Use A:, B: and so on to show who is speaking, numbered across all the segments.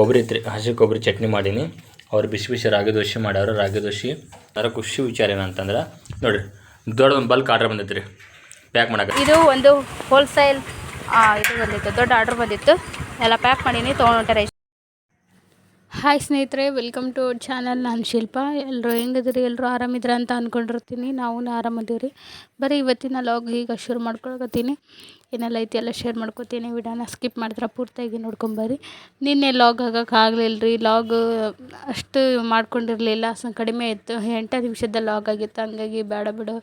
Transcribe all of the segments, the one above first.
A: ಕೊಬ್ಬರಿ ತ್ರಿ, ಹಸಿ ಕೊಬ್ಬರಿ ಚಟ್ನಿ ಮಾಡೀನಿ. ಅವ್ರು ಬಿಸಿ ಬಿಸಿ ರಾಗಿ ದೋಸೆ ಮಾಡ್ಯಾರ ರಾಗಿ ದೋಸೆ ಅದರ ಖುಷಿ ವಿಚಾರ ಏನಂತಂದ್ರೆ, ನೋಡಿರಿ ದೊಡ್ಡ ಒಂದು ಬಲ್ಕ್ ಆರ್ಡರ್ ಬಂದೈತೆ ರೀ ಪ್ಯಾಕ್ ಮಾಡಕ್ಕೆ
B: ಇದು ಒಂದು ಹೋಲ್ಸೇಲ್ ಇದು ಬಂದಿತ್ತು. ದೊಡ್ಡ ಆರ್ಡ್ರ್ ಬಂದಿತ್ತು. ಎಲ್ಲ ಪ್ಯಾಕ್ ಮಾಡೀನಿ ತೊಗೊಂಡೊಂಟಾರೆ ಹಾಯ್ ಸ್ನೇಹಿತರೆ ವೆಲ್ಕಮ್ ಟು ಅವರ್ ಚಾನಲ್ ನಾನು ಶಿಲ್ಪ. ಎಲ್ಲರೂ ಹೆಂಗಿದ್ರಿ ಎಲ್ಲರೂ ಆರಾಮಿದ್ರ ಅಂತ ಅಂದ್ಕೊಂಡಿರ್ತೀನಿ ನಾವು ಆರಾಮದೀವಿ ರೀ ಬರೀ ಇವತ್ತಿನ ಲಾಗ್ ಈಗ ಶುರು ಮಾಡ್ಕೊಳಕತ್ತೀನಿ. ಏನೆಲ್ಲ ಐತಿ ಎಲ್ಲ ಶೇರ್ ಮಾಡ್ಕೊತೀನಿ. ವಿಡಿಯೋನ ಸ್ಕಿಪ್ ಮಾಡಿದ್ರೆ ಪೂರ್ತಿಯಾಗಿ ನೋಡ್ಕೊಂಬರ್ರಿ ನಿನ್ನೆ ಲಾಗ್ ಆಗಲಿಲ್ಲ ರೀ ಲಾಗ್ ಅಷ್ಟು ಮಾಡ್ಕೊಂಡಿರಲಿಲ್ಲ. ಸೊ ಕಡಿಮೆ ಇತ್ತು. ಎಂಟು ನಿಮಿಷದ ಲಾಗ್ ಆಗಿತ್ತು. ಹಂಗಾಗಿ ಬೇಡ ಬಿಡು.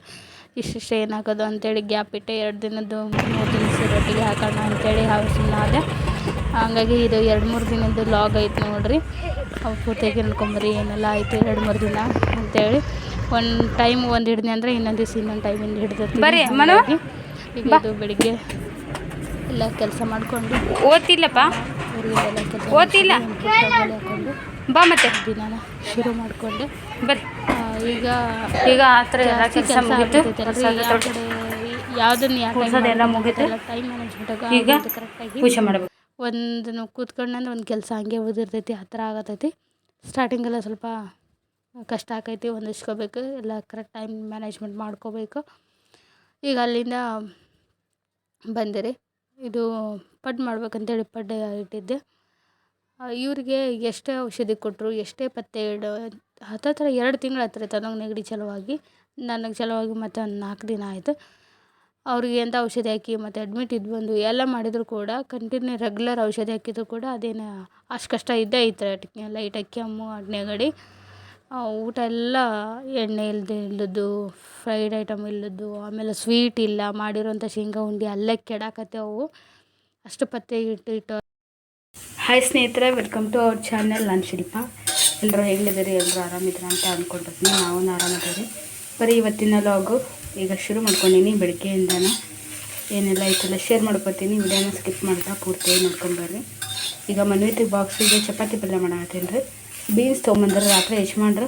B: ಇಷ್ಟಿಷ್ಟು ಏನಾಗೋದು ಅಂತೇಳಿ ಗ್ಯಾಪ್ ಇಟ್ಟೆ. ಎರಡು ದಿನದ್ದು ಮೂರು ದಿನದ ರೊಟ್ಟಿಗೆ ಹಾಕೋಣ ಅಂತೇಳಿ ಸುಮ್ಮನೆ ಆದೆ. ಹಂಗಾಗಿ ಇದು ಎರಡು ಮೂರು ದಿನದ್ದು ಲಾಗ್ ಐತೆ ನೋಡ್ರಿ. ಅವು ಪೂರ್ತಿಯಾಗಿ ನೋಡ್ಕೊಂಬರ್ರಿ ಏನೆಲ್ಲ ಆಯಿತು ಎರಡು ಮೂರು ದಿನ ಅಂತೇಳಿ. ಒಂದು ಟೈಮ್ ಒಂದು ಹಿಡ್ದೆ ಅಂದರೆ ಇನ್ನೊಂದು ದಿವಸ ಇನ್ನೊಂದು ಟೈಮಿಂದ ಹಿಡ್ದಿರ್ತೀನಿ
C: ಬರ್ರಿ,
B: ಬರೀ ಈಗ ಇದು ಬೆಳಿಗ್ಗೆ ಎಲ್ಲ ಕೆಲಸ ಮಾಡಿಕೊಂಡು
C: ಓದ್ತಿಲ್ಲಪ್ಪ?
B: ಓದಿಲ್ಲ ಕೆಲಸ
C: ಓದ್ತಿಲ್ಲ. ಬಾ ಮತ್ತೆ.
B: ದಿನಾನ ಶುರು ಮಾಡಿಕೊಂಡು.
C: ಬರ್ರಿ.
B: ಈಗ
C: ಈಗ ಆ ಥರ ಎಲ್ಲ ಕೆಲಸ ಮುಗೀತು.
B: ಯಾವುದನ್ನು
C: ಯಾವ ಮುಗೀತು.
B: ಟೈಮ್ ಮ್ಯಾನೇಜ್ಮೆಂಟ್
C: ಈಗ
B: ಕರೆಕ್ಟಾಗಿ
C: ಪೂಜೆ ಮಾಡಬೇಕು.
B: ಒಂದು ನಾವು ಕೂತ್ಕೊಂಡಂದ್ರೆ ಒಂದು ಕೆಲಸ ಹಂಗೆ ಉದಿರ್ತೈತಿ ಹತ್ತಿರ ಆಗತೈತಿ. ಸ್ಟಾರ್ಟಿಂಗೆಲ್ಲ ಸ್ವಲ್ಪ ಕಷ್ಟ ಆಕೈತಿ, ಹೊಂದಿಸ್ಕೋಬೇಕು, ಎಲ್ಲ ಕರೆಕ್ಟ್ ಟೈಮ್ ಮ್ಯಾನೇಜ್ಮೆಂಟ್ ಮಾಡ್ಕೋಬೇಕು. ಈಗ ಅಲ್ಲಿಂದ ಬಂದಿರಿ. ಇದು ಪಡ್ ಮಾಡ್ಬೇಕಂತೇಳಿ ಪಡ್ ಇಟ್ಟಿದ್ದೆ. ಇವರಿಗೆ ಎಷ್ಟೇ ಔಷಧಿ ಕೊಟ್ಟರು ಎಷ್ಟೇ ಪತ್ತೆ ಇಡು, ಹತ್ತತ್ರ ಎರಡು ತಿಂಗಳು ಹತ್ತಿರ ತನಗೆ ನೆಗಡಿ ಚಲುವಾಗಿ ನನಗೆ ಚಲುವಾಗಿ ಮತ್ತೆ ಒಂದು ನಾಲ್ಕು ದಿನ ಆಯಿತು. ಅವ್ರಿಗೆ ಎಂಥ ಔಷಧಿ ಹಾಕಿ ಮತ್ತು ಅಡ್ಮಿಟ್ ಇದು ಬಂದು ಎಲ್ಲ ಮಾಡಿದರೂ ಕೂಡ ಕಂಟಿನ್ಯೂ ರೆಗ್ಯುಲರ್ ಔಷಧಿ ಹಾಕಿದ್ರು ಕೂಡ ಅದೇನು ಅಷ್ಟು ಕಷ್ಟ ಇದ್ದೇ ಐತೆ ಲೈಟಾಗಿ ಕೆಮ್ಮು ನೆಗಡಿ ಊಟ ಎಲ್ಲ ಎಣ್ಣೆ ಇಲ್ಲದೆ ಇಲ್ಲದ್ದು ಫ್ರೈಡ್ ಐಟಮ್ ಇಲ್ಲದ್ದು ಆಮೇಲೆ ಸ್ವೀಟ್ ಇಲ್ಲ ಮಾಡಿರೋಂಥ ಶೇಂಗಾ, ಉಂಡಿ ಅಲ್ಲೇ ಕೆಡಾಕತ್ತೇವು ಅಷ್ಟು ಪತ್ತೆ ಇಟ್ಟು ಇಟ್ಟು. ಹಾಯ್ ಸ್ನೇಹಿತರೆ ವೆಲ್ಕಮ್ ಟು ಅವ್ರ ಚಾನಲ್ ನಾನು ಶಿಲ್ಪ. ಎಲ್ಲರೂ ಹೆಂಗಿದ್ದೀರಿ? ಎಲ್ಲರೂ ಆರಾಮಿದ್ರ ಅಂತ ಅಂದ್ಕೊಂಡಿರ್ತೀನಿ ನಾವು ಆರಾಮಿದ್ದೀವಿ. ಬರೀ ಇವತ್ತಿನ ಲಾಗು ಈಗ ಶುರು ಮಾಡ್ಕೊಂಡಿನಿ ಬೆಳಗ್ಗೆಯಿಂದನೂ. ಏನೆಲ್ಲ ಐತೆಲ್ಲ ಶೇರ್ ಮಾಡ್ಕೊತೀನಿ. ವಿಡಿಯೋನ ಸ್ಕಿಪ್ ಮಾಡ್ತಾ ಪೂರ್ತಿ ನೋಡ್ಕೊಂಬರ್ರಿ ಈಗ ಮನ್ವಿತಿ ಬಾಕ್ಸಿಗೆ ಚಪಾತಿ ಪಲ್ಯ ಮಾಡತ್ತೀನಿ ರೀ ಬೀನ್ಸ್ ತೊಗೊಂಬಂದ್ರೆ ರಾತ್ರಿ ಯಜಮಾನ್ರು,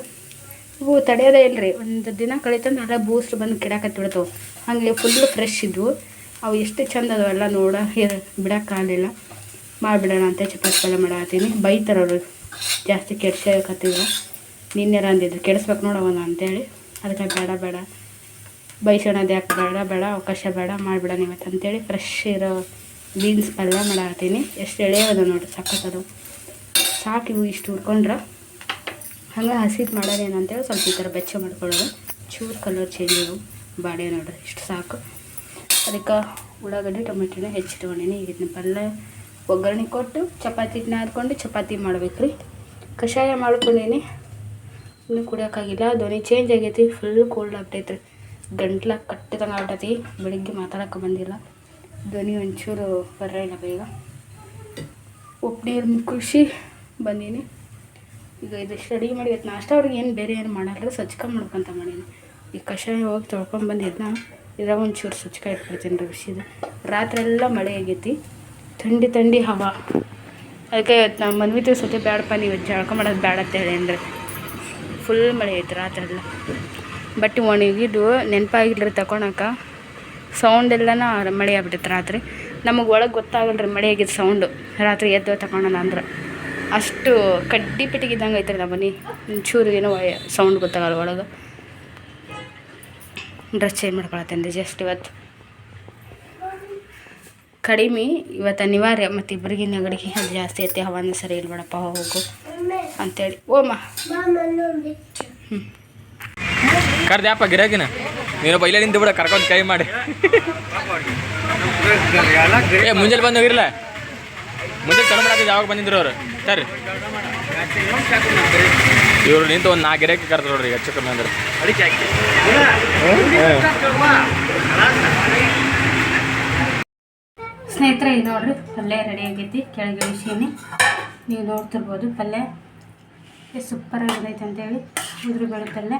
B: ಇವು ತಡೆಯೋದೇ ಇಲ್ಲ ರೀ ಒಂದು ದಿನ ಕಳೀತಂದ್ರೆ ಅದೇ ಬೂಸ್ಟ್ ಬಂದು ಕೆಡಾಕತ್ತಿಬಿಡ್ತಾವೆ ಹಾಗೆ ಫುಲ್ಲು ಫ್ರೆಶ್ ಇದ್ವು. ಅವು ಎಷ್ಟು ಚಂದ ಅದಾವೆಲ್ಲ ನೋಡ ಬಿಡೋಕ್ಕಾಗಲಿಲ್ಲ ಮಾಡಿಬಿಡೋಣ ಅಂತ ಚಪಾತಿ ಪಲ್ಯ ಮಾಡತ್ತೀನಿ ಬೈತಾರವ್ರು ಜಾಸ್ತಿ ಕೆಡ್ಸಕತ್ತಿದ್ರು ನಿನ್ನೆರ ಅಂದಿದ್ರು, ಕೆಡಿಸ್ಬೇಕು ನೋಡವನ ಅಂತೇಳಿ. ಅದಕ್ಕೆ ಬೇಡ ಬೇಡ. ಬೈಸೋಣದು ಯಾಕೆ ಬೇಡ ಬೇಡ, ಅವಕಾಶ ಬೇಡ ಮಾಡಿಬಿಡೋಣ ಇವತ್ತು ಅಂತೇಳಿ ಫ್ರೆಶ್ ಇರೋ ಬೀನ್ಸ್ ಪಲ್ಯ ಮಾಡತ್ತೀನಿ ಎಷ್ಟು ಎಳೆಯೋದು ನೋಡಿರಿ ಸಖತ್ತದು. ಸಾಕು ಇವು ಇಷ್ಟು ಹುರ್ಕೊಂಡ್ರೆ ಹಂಗೆ ಹಸಿದು ಮಾಡೋದೇನು ಅಂತೇಳಿ ಸ್ವಲ್ಪ ಈ ಥರ ಬೆಚ್ಚ ಮಾಡ್ಕೊಳ್ಳೋದು. ಚೂರು ಕಲರ್ ಚೇಂಜ್ ಇವು ಬಾಡಿ ನೋಡ್ರಿ, ಇಷ್ಟು ಸಾಕು. ಅದಕ್ಕೆ ಉಳ್ಳಾಗಡ್ಡೆ, ಟೊಮೆಟೊನ ಹೆಚ್ಚಿಟ್ಕೊಂಡೀನಿ. ಈಗ ಇದನ್ನ ಪಲ್ಯ ಒಗ್ಗರಣೆ ಕೊಟ್ಟು ಚಪಾತಿ ಇದನ್ನ ಹಾಕ್ಕೊಂಡು ಚಪಾತಿ ಮಾಡ್ಬೇಕು ರೀ ಕಷಾಯ ಮಾಡ್ಕೊಂಡೀನಿ. ಇನ್ನೂ ಕುಡಿಯೋಕ್ಕಾಗಿಲ್ಲ, ಧ್ವನಿ ಚೇಂಜ್ ಆಗೈತಿ ಫುಲ್ ಕೋಲ್ಡ್ ಆಗ್ತೈತೆ ರೀ ಗಂಟ್ಲ ಕಟ್ಟಿದಂಗೆ ಆಗ್ಬಿಟ್ಟತಿ ಬೆಳಿಗ್ಗೆ ಮಾತಾಡೋಕೆ ಬಂದಿಲ್ಲ. ಧ್ವನಿ ಒಂಚೂರು ಬರಲಿಲ್ಲ ಬೇಗ. ಉಪ್ಪು ನೀರು ಖುಷಿ ಬಂದೀನಿ. ಈಗ ಇದು ಸ್ಟಡಿ ಮಾಡಿ ಇವತ್ತು ನಾಷ್ಟ. ಅವ್ರಿಗೆ ಏನು ಬೇರೆ ಏನು ಮಾಡಲ್ಲ ಸಜ್ಕ ಮಾಡ್ಕೊಂತ ಮಾಡೀನಿ. ಈ ಕಷಾಯ ಹೋಗಿ ತೊಳ್ಕೊಂಡು ಬಂದಿದ್ನ ಇದ್ರಾಗ ಒಂಚೂರು ಸ್ವಚ್ಛಕ ಇಟ್ಬಿಡ್ತೀನಿ ರೀ ಬಿಸಿದು ರಾತ್ರಿ ಎಲ್ಲ ಮಳೆ ಆಗೈತಿ. ಥಂಡಿ ಥಂಡಿ ಹವಾ. ಅದಕ್ಕೆ ಇವತ್ತು ನಮ್ಮ ಮನ್ವಿ ಸತಿ ಬೇಡಪ್ಪ ನೀವು ಜಳಕ ಮಾಡೋದು ಬೇಡ ಅಂತ ಹೇಳಿ ಅಂದ್ರೆ ಫುಲ್ ಮಳೆ ಐತೆ ರಾತ್ರಿ ಎಲ್ಲ. ಬಟ್ಟೆ ಒಣಗಿದ್ದು ನೆನಪಾಗಿಲ್ರಿ ತಗೊಳಕ. ಸೌಂಡ್ ಎಲ್ಲನ ಮಳೆ ಆಗ್ಬಿಟ್ಟೈತೆ ರಾತ್ರಿ. ನಮಗೆ ಒಳಗೆ ಗೊತ್ತಾಗಲ್ಲ ರೀ ಮಳೆ ಆಗಿದ್ದು ಸೌಂಡು ರಾತ್ರಿ ಎದ್ದು ತಗೊಳೋಣ ಅಂದ್ರೆ. ಅಷ್ಟು ಕಡ್ಡಿ ಪಿಟ್ಟಿಗೆ ಇದ್ದಂಗೆ ರೀ ನಮ್ಮ ಮನೆ ಒಂಚೂರು ಏನೋ ಸೌಂಡ್ ಗೊತ್ತಾಗಲ್ಲ ಒಳಗೆ. ಡ್ರೆಸ್ ಚೇಂಜ್ ಮಾಡ್ಕೊಳತ್ತೇನೆ ರೀ ಜಸ್ಟ್ ಇವತ್ತು ಕಡಿಮೆ ಇವತ್ತು ಅನಿವಾರ್ಯ ಮತ್ತು ಇಬ್ಬರಿಗೆ ನೆಗಡಿಗೆ ಅದು ಜಾಸ್ತಿ ಐತೆ. ಹವಾನ ಸರಿ ಇಲ್ಲ ಬೇಡಪ್ಪ ಹೋಗು. ಅಂತೇಳಿ. ಓಮ್ಮ ಹ್ಞೂ
A: ಕರ್ದ್ಯಾಪ ಗಿರಾಕಿನ? ನೀನು ಬೈಲೇ ನಿಂತು ಬಿಡ, ಕರ್ಕೊಂಡು ಕೈ ಮಾಡಿ. ಏ, ಮುಂಜಾನೆ ಬಂದು ಹೋಗಿರಲ್ಲ ಮುಂದೆ ಚಲೋ ಯಾವಾಗ ಬಂದಿದ್ರು ಅವರು? ಸರಿ ಇವ್ರು ನಿಂತು ಒಂದು ನಾಲ್ಕು ಗಿರಾಕಿ ಕರ್ದ್ರು ನೋಡ್ರಿ ಹೆಚ್ಚು ಕಮ್ಮಿ ಅಂದ್ರೆ.
B: ಸ್ನೇಹಿತರೆ, ಇದು ನೋಡ್ರಿ, ಪಲ್ಯ ರೆಡಿ ಆಗೈತಿ, ಕೆಳಗೆ ಇಳಿಸೀನಿ ನೀವು ನೋಡ್ತಿರ್ಬೋದು, ಪಲ್ಯ. ಸೂಪರ್ ಆಗಿದೈತೆ ಅಂತೇಳಿ, ಉದುರು ಬೆಳೆ ಪಲ್ಯ.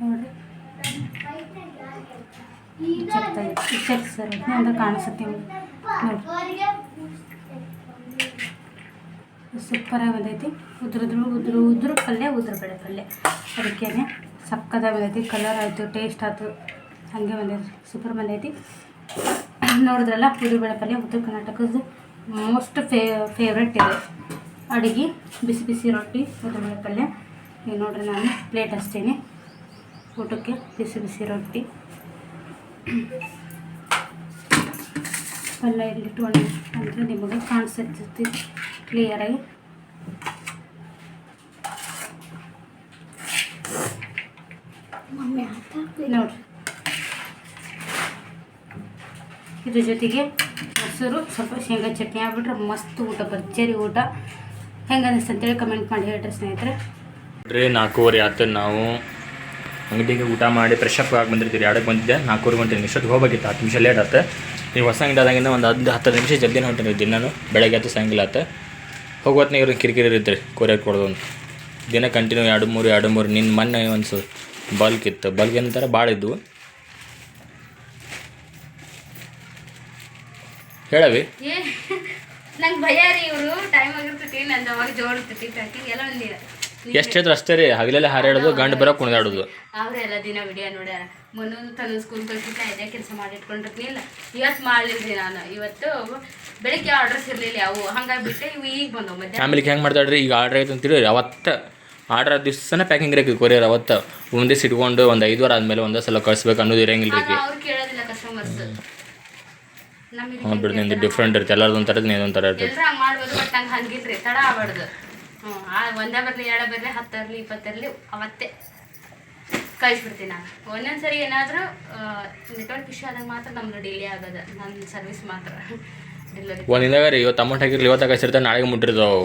B: ನೋಡ್ರಿ. ಚೆಕ್ ಸರ್ ಅಂದ್ರೆ ಕಾಣಿಸುತ್ತೆ ನೋಡಿ ಸೂಪರಾಗಿ ಬಂದೈತಿ. ಉದುರುದ್ರು, ಉದುರು ಉದುರು ಪಲ್ಯ ಉದುರು ಬೇಳೆ ಪಲ್ಯ. ಅದಕ್ಕೇ ಸಕ್ಕತ್ತಾಗಿ ಬಂದೈತಿ. ಕಲರ್ ಆಯಿತು ಟೇಸ್ಟ್ ಆಯ್ತು. ಹಾಗೆ ಬಂದೈತಿ. ಸೂಪರ್ ಬಂದೈತಿ. ನೋಡಿದ್ರಲ್ಲ ಉದುರು ಬೇಳೆ ಪಲ್ಯ, ಉತ್ತರ ಕರ್ನಾಟಕದ ಮೋಸ್ಟ್ ಫೇ ಫೇವ್ರೆಟ್ ಇದೆ. ಅಡುಗೆ, ಬಿಸಿ ಬಿಸಿ ರೊಟ್ಟಿ ಉದ್ದಿನಬೇಳೆ ಪಲ್ಯ. ಈಗ ನೋಡ್ರಿ ನಾನು ಪ್ಲೇಟ್ ಹಚ್ತೀನಿ ಊಟಕ್ಕೆ ಬಿಸಿ ಬಿಸಿ ರೊಟ್ಟಿ. ಪಲ್ಯ ಇಲ್ಲಿಟ್ಕೊಂಡು ಅಂದರೆ ನಿಮಗೆ ಕಾಣಿಸುತ್ತೆ ಕ್ಲಿಯರಾಗಿ ನೋಡ್ರಿ. ಇದ್ರ ಜೊತೆಗೆ ಮೊಸರು ಸ್ವಲ್ಪ ಶೇಂಗಾ ಚಟ್ನಿ ಆಗ್ಬಿಟ್ರೆ ಮಸ್ತ್ ಊಟ ಭರ್ಜರಿ ಊಟ. ಹೆಂಗೆ ಅನಿಸ್ತು ಅಂತೇಳಿ ಕಮೆಂಟ್ ಮಾಡಿ ಹೇಳ್ರಿ ಸ್ನೇಹಿತರೆ.
A: ನೋಡ್ರಿ ನಾಲ್ಕೂವರೆ ಆತ ನಾವು. ಅಂಗಡಿಗೆ ಊಟ ಮಾಡಿ ಫ್ರೆಶ್ ಅಪ್ ಆಗಿ ಬಂದಿರ್ತೀರಿ. ಎರಡಕ್ಕೆ ಬಂದಿದ್ದೆ ನಾಲ್ಕೂರು ಗಂಟೆ ನಿಮಿಷಕ್ಕೆ ಹೋಗಬೇಕಿತ್ತು ಹತ್ತು ನಿಮಿಷ ಲೇಟ್ ಆತು ನೀವು ಹೊಸ ಅಂಗಡಿ ಆದಾಗಿಂದ ಒಂದು ಹತ್ತು ಹತ್ತು ನಿಮಿಷ ಜಲ್ದಿನ ಹೊಂಟೀನಿ ದಿನಾನು. ಬೆಳಗ್ಗೆ ಹತ್ತು ಸಾಯಂಕಾಲ ಆತ ಹೋಗೋತ್ನಾಗ ಇವ್ರಿಗೆ ಕಿರಿಕಿರಿ ಇರುತ್ತೆ ಕೊರಿಯರ್ ಕೊಡೋದು ದಿನ ಕಂಟಿನ್ಯೂ ಎರಡು ಮೂರು ಎರಡು ಮೂರು ನಿನ್ನ ಮೊನ್ನೆ ಒಂದು ಬಲ್ಕ್ ಇತ್ತು. ಬಲ್ಕ್ ಏನಂತಾರೆ? ಭಾಳ ಇದ್ದವು ಹೇಳವಿ?
C: ನಂಗೆ ಭಯ ರೀ ಇವರು. ಟೈಮ್ ಆಗಿರ್ತೈತಿ ನಾನು ಅವಾಗ ಜೋಡಿರ್ತೈತಿ ಪ್ಯಾಕಿಂಗ್ ಎಲ್ಲ ಒಂದಿರ
A: ಎಷ್ಟು ಹೇಳಿದ್ರು ಅಷ್ಟೇ ರೀ ಹಗಲೆಲ್ಲ ಹಾರಾಡೋದು ಗಂಡು ಬರೋ ಕುಣಿದಾಡೋದು.
C: ಅವರೆಲ್ಲ ದಿನ ವಿಡಿಯೋ ನೋಡ್ಯಾರ. ಮುನ್ನೊಂದು ತನ್ನ ಸ್ಕೂಲ್ ಕಳ್ಸಿಟ್ಟ ಇದೇ ಕೆಲಸ ಮಾಡಿಟ್ಕೊಂಡಿರ್ಲಿಲ್ಲ ಇವತ್ತು ಮಾಡಲಿಲ್ಲ ನಾನು. ಇವತ್ತು ಬೆಳಿಗ್ಗೆ ಆರ್ಡರ್ಸ್ ಇರಲಿಲ್ಲ ಅವು ಹಂಗಾಗಿ ಬಿಟ್ಟೆ ಇವು ಈಗ ಬಂದವು ಮತ್ತೆ
A: ಆಮೇಲೆ ಹೆಂಗೆ ಮಾಡ್ತಾಡ್ರಿ ಈಗ ಆರ್ಡರ್ ಆಯ್ತು ಅಂತೇಳಿ ಅವತ್ತು ಆರ್ಡರ್ ದಿವಸನೇ ಪ್ಯಾಕಿಂಗ್ ಇರಕ್ಕೆ ಕೊರಿಯರ್ ಅವತ್ತು. ಒಂದೇ ಇಟ್ಕೊಂಡು ಒಂದು ಐದು ವಾರ ಆದಮೇಲೆ ಒಂದೇ ಸಲ ಕಳಿಸ್ಬೇಕು ಅನ್ನೋದು ಇರಂಗಿಲ್ಲ ರೀ
C: ಅವ್ರು ಕೇಳೋದಿಲ್ಲ ಕಸ್ಟಮರ್ಸ್
A: ಹ್ಞೂ ಬಿಡ್ದು ಡಿಫ್ರೆಂಟ್ ಇರುತ್ತೆ. ಎಲ್ಲರದ್ದು ಒಂಥರ ನೀನು ಒಂಥರ ಇರ್ತೈತೆ.
C: ಮಾಡ್ಬೋದು ಬಟ್ ಹಂಗೆ ಹಂಗಿಲ್ರಿ. ತಡ ಆಗ್ಬಾರ್ದು. ಹ್ಞೂ ಆ ಒಂದೇ ಬರಲಿ ಎರಡೇ ಬರಲಿ ಹತ್ತರಲಿ ಇಪ್ಪತ್ತರ್ಲಿ ಅವತ್ತೇ ಕಳಿಸ್ಬಿಡ್ತೀನಿ ನಾನು. ಒಂದೊಂದು ಸರಿ ಏನಾದರೂ ನೆಟ್ವರ್ಕ್ ಇಶ್ಯೂ ಆದಾಗ ಮಾತ್ರ ನಮ್ದು ಡಿಲೇ ಆಗೋದು. ನನ್ನ ಸರ್ವಿಸ್ ಮಾತ್ರ.
A: ಒಂದಿನಾಗ ರೀ ಇವತ್ತು ಅಮೌಂಟ್ ಹಾಕಿರ್ಲಿ ಇವತ್ತು ಕಳಿಸಿರ್ತಾರೆ ನಾಳೆಗೆ ಮುಟ್ಟಿರ್ತಾವೆ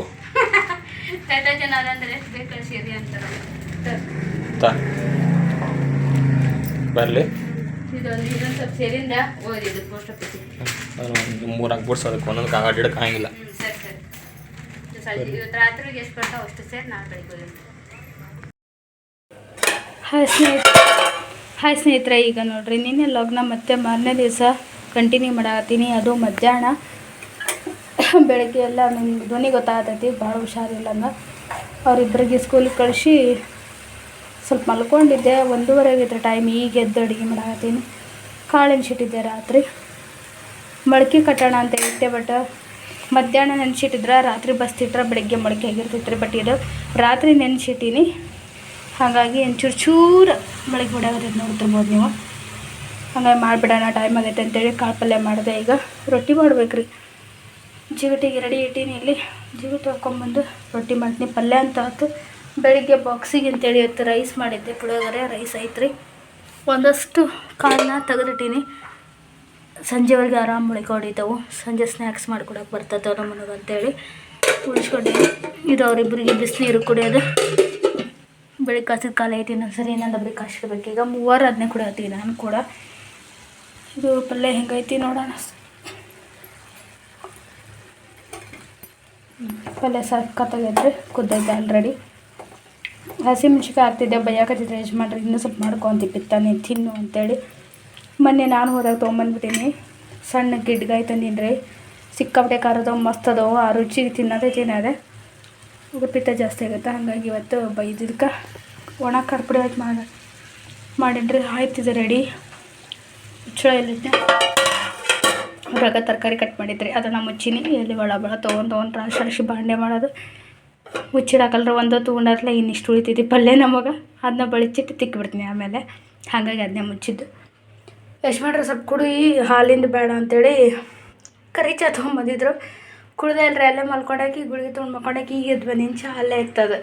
C: ಕೈತಾ ಜನ ಅದಂದ್ರೆ ಎಷ್ಟು ಬೇಕು ಕಳಿಸಿರಿ ಅಂತಾರೆ.
A: ಬರಲಿ.
C: ಇದೊಂದು ಇದೊಂದು ಸ್ವಲ್ಪ ಸೇರಿಂದ ಓದಿದ್ದು ಪೋಸ್ಟ್ ಆಫೀಸಿಗೆ.
A: ಮೂರು ನಾಲ್ಕು ಬೋರ್ಡ್ಸ್ ಅದಕ್ಕೆ ಒಂದೊಂದು
C: ಸರಿ ಸರಿ ಸಂಜೆ ಇವತ್ತು ರಾತ್ರಿಗೆ ಎಷ್ಟು ಬರ್ತಾವೆ ಅಷ್ಟು ಸೇರಿ ನಾಳೆ ಬೆಳಿಗ್ಗೆ
B: ಹಾಯ್ ಸ್ನೇಹಿತ ಹಾಯ್ ಸ್ನೇಹಿತರೆ ಈಗ ನೋಡ್ರಿ ನಿನ್ನೆ ಲಗ್ನ ಮತ್ತೆ ಮಾರನೇ ದಿವಸ ಕಂಟಿನ್ಯೂ ಮಾಡಾಕತ್ತೀನಿ. ಅದು ಮಧ್ಯಾಹ್ನ. ಬೆಳಗ್ಗೆ ಎಲ್ಲ ನಿಮ್ಮ ಧ್ವನಿ ಗೊತ್ತಾಗತೈತಿ ಭಾಳ ಹುಷಾರಿಲ್ಲ ಅಂದ್ರೆ ಅವರಿಬ್ಬರಿಗೆ ಸ್ಕೂಲಿಗೆ ಕಳಿಸಿ ಸ್ವಲ್ಪ ಮಲ್ಕೊಂಡಿದ್ದೆ. ಒಂದೂವರೆ ಆಗಿದ್ರೆ ಟೈಮ್ ಈಗ ಎದ್ದು ಅಡುಗೆ ಮಾಡಾಕತ್ತೀನಿ. ಕಾಳಿನ ಶಿಟ್ಟಿದ್ದೆ ರಾತ್ರಿ. ಮೊಳಕೆ ಕಟ್ಟೋಣ ಅಂತ ಇಟ್ಟೆ ಬಟ್ ಮಧ್ಯಾಹ್ನ ನೆನೆಸಿಟ್ಟಿದ್ರೆ, ರಾತ್ರಿ ಬಸ್ತಿಟ್ರೆ ಬೆಳಗ್ಗೆ ಮೊಳಕೆ ಆಗಿರ್ತೈತ್ರಿ ಬಟ್ ಇದು ರಾತ್ರಿ ನೆನ್ಸಿಟ್ಟೀನಿ. ಹಾಗಾಗಿ ಒಂಚೂರು ಚೂರು ಬೆಳಗ್ಗೆ ಹೊಡೆಯೋದು ನೋಡ್ತಿರ್ಬೋದು ನೀವು. ಹಂಗಾಗಿ ಮಾಡಿಬಿಡೋಣ ಟೈಮ್ ಆಗೈತೆ ಅಂತೇಳಿ ಕಾಳು ಪಲ್ಯ ಮಾಡಿದೆ ಈಗ. ರೊಟ್ಟಿ ಮಾಡ್ಬೇಕು ರೀ ಜಿಗಟಿಗೆ ರೆಡಿ ಇಟ್ಟೀನಿ ಇಲ್ಲಿ. ಜಿಗಟ್ ಹಾಕ್ಕೊಂಬಂದು ರೊಟ್ಟಿ ಮಾಡ್ತೀನಿ. ಪಲ್ಯ ಅಂತ ಆಯ್ತು ಬೆಳಿಗ್ಗೆ ಬಾಕ್ಸಿಗೆ ಅಂತೇಳಿ ಇವತ್ತು ರೈಸ್ ಮಾಡಿದ್ದೆ, ಪುಳಿಯೋಗರೆ ರೈಸ್ ಐತ್ರಿ. ಒಂದಷ್ಟು ಕಾಳನ್ನ ತೆಗೆದಿಟ್ಟೀನಿ. ಸಂಜೆವರೆಗೆ ಆರಾಮ್ ಹೊಡಿತಾವು ಸಂಜೆ ಸ್ನ್ಯಾಕ್ಸ್ ಮಾಡ್ಕೊಡಕ್ಕೆ ಬರ್ತದೆ ನಮ್ಮನೆಗೆ ಅಂತೇಳಿ ಉಳಿಸ್ಕೊಂಡೆ. ಇದು ಅವರಿಬ್ಬರಿಗೆ ಬಿಸಿನೀರು ಕುಡಿಯೋದು. ಬೆಳಿಗ್ಗೆ ಕಾಸಿದ ಕಾಲ ಐತಿ ಇನ್ನೊಂದು ಸರಿ ಇನ್ನೊಂದು ಡಬ್ರಿ ಕಾಸಿಡ್ಬೇಕು ಈಗ ಮೂವರು ಅದನ್ನೇ ಕುಡಿಯತ್ತೀವಿ ನಾನು ಕೂಡ. ಇದು ಪಲ್ಯ ಹೆಂಗೈತಿ ನೋಡೋಣ. ಪಲ್ಯ ಸಕ್ಕತ್ತಾಗೈತ್ರಿ ಕುದ್ದೈತೆ ಆಲ್ರೆಡಿ ಹಸಿಮೆಣ್ಸಿಕಾಯಿ ಹಾಕ್ತಿದ್ದೆ ಬೈಯಾಕತ್ತಿದ್ದೆ ಯಜಮಾನ್ರಿ ಇನ್ನೂ ಸ್ವಲ್ಪ ಮಾಡ್ಕೊಂತಿ ಬಿತ್ತಾನೆ ತಿನ್ನು ಅಂತೇಳಿ. ಮೊನ್ನೆ ನಾನು ಹೋದಾಗ ತೊಗೊಂಬಂದ್ಬಿಟ್ಟೀನಿ. ಸಣ್ಣ ಗಿಡ್ಗಾಯಿ ತಂದಿನ್ರಿ ಸಿಕ್ಕಾಪಟ್ಟೆ ಖಾರದ ಮಸ್ತ್ ಅದಾವೆ. ಆ ರುಚಿ ತಿನ್ನೋದೇ ತಿನ್ನೋದೆ ಉಗುಪಿತ್ತ ಜಾಸ್ತಿ ಆಗುತ್ತೆ. ಹಾಗಾಗಿ ಇವತ್ತು ಬೈದಿದ್ದಕ್ಕೆ ಒಣ ಕರ್ಪುಡಿ ಆಯ್ತು ಮಾಡಿ ಮಾಡಿನ್ರಿ. ಆಯ್ತಿದೆ ರೆಡಿ ಹುಚ್ಚಳ ಎಲ್ಲಿದ್ದೆ ಹೊರಗೆ ತರಕಾರಿ ಕಟ್ ಮಾಡಿದ್ರಿ. ಅದನ್ನು ಮುಚ್ಚಿನಿ. ಎಲ್ಲಿ ಒಳ ಬಳ ತೊಗೊಂಡು ತೊಗೊಂಡು ರಾಶಿ ರಾಶಿ ಬಾಂಡೆ ಮಾಡೋದು. ಮುಚ್ಚಿಡಾಕಲ್ರ ಒಂದು ತೊಗೊಂಡಾರಲ್ಲ ಇನ್ನಿಷ್ಟು ಉಳಿತೈತಿ ಪಲ್ಯ ನಮಗೆ. ಅದನ್ನ ಬಳಿಚಿಟ್ಟು ತಿಕ್ಕಿಬಿಡ್ತೀನಿ ಆಮೇಲೆ. ಹಾಗಾಗಿ ಅದನ್ನೇ ಮುಚ್ಚಿದ್ದು. ಎಷ್ಟು ಮಾಡ್ರಿ ಸ್ವಲ್ಪ ಕುಡಿ, ಹಾಲಿಂದ ಬೇಡ ಅಂತೇಳಿ ಕರಿ ಚಾ ತೊಗೊಂಬಂದಿದ್ರು. ಕುಡ್ದೆ ಅಲ್ರಿ ಅಲ್ಲೇ ಮಲ್ಕೊಂಡಾಕಿ, ಗುಳಿಗೆ ತೊಗೊಂಡು ಮಲ್ಕೊಂಡಾಕಿ, ಈಗ ಎದ್ದು ಬಂದಿನ ಚಾ ಅಲ್ಲೇ ಇರ್ತದೆ.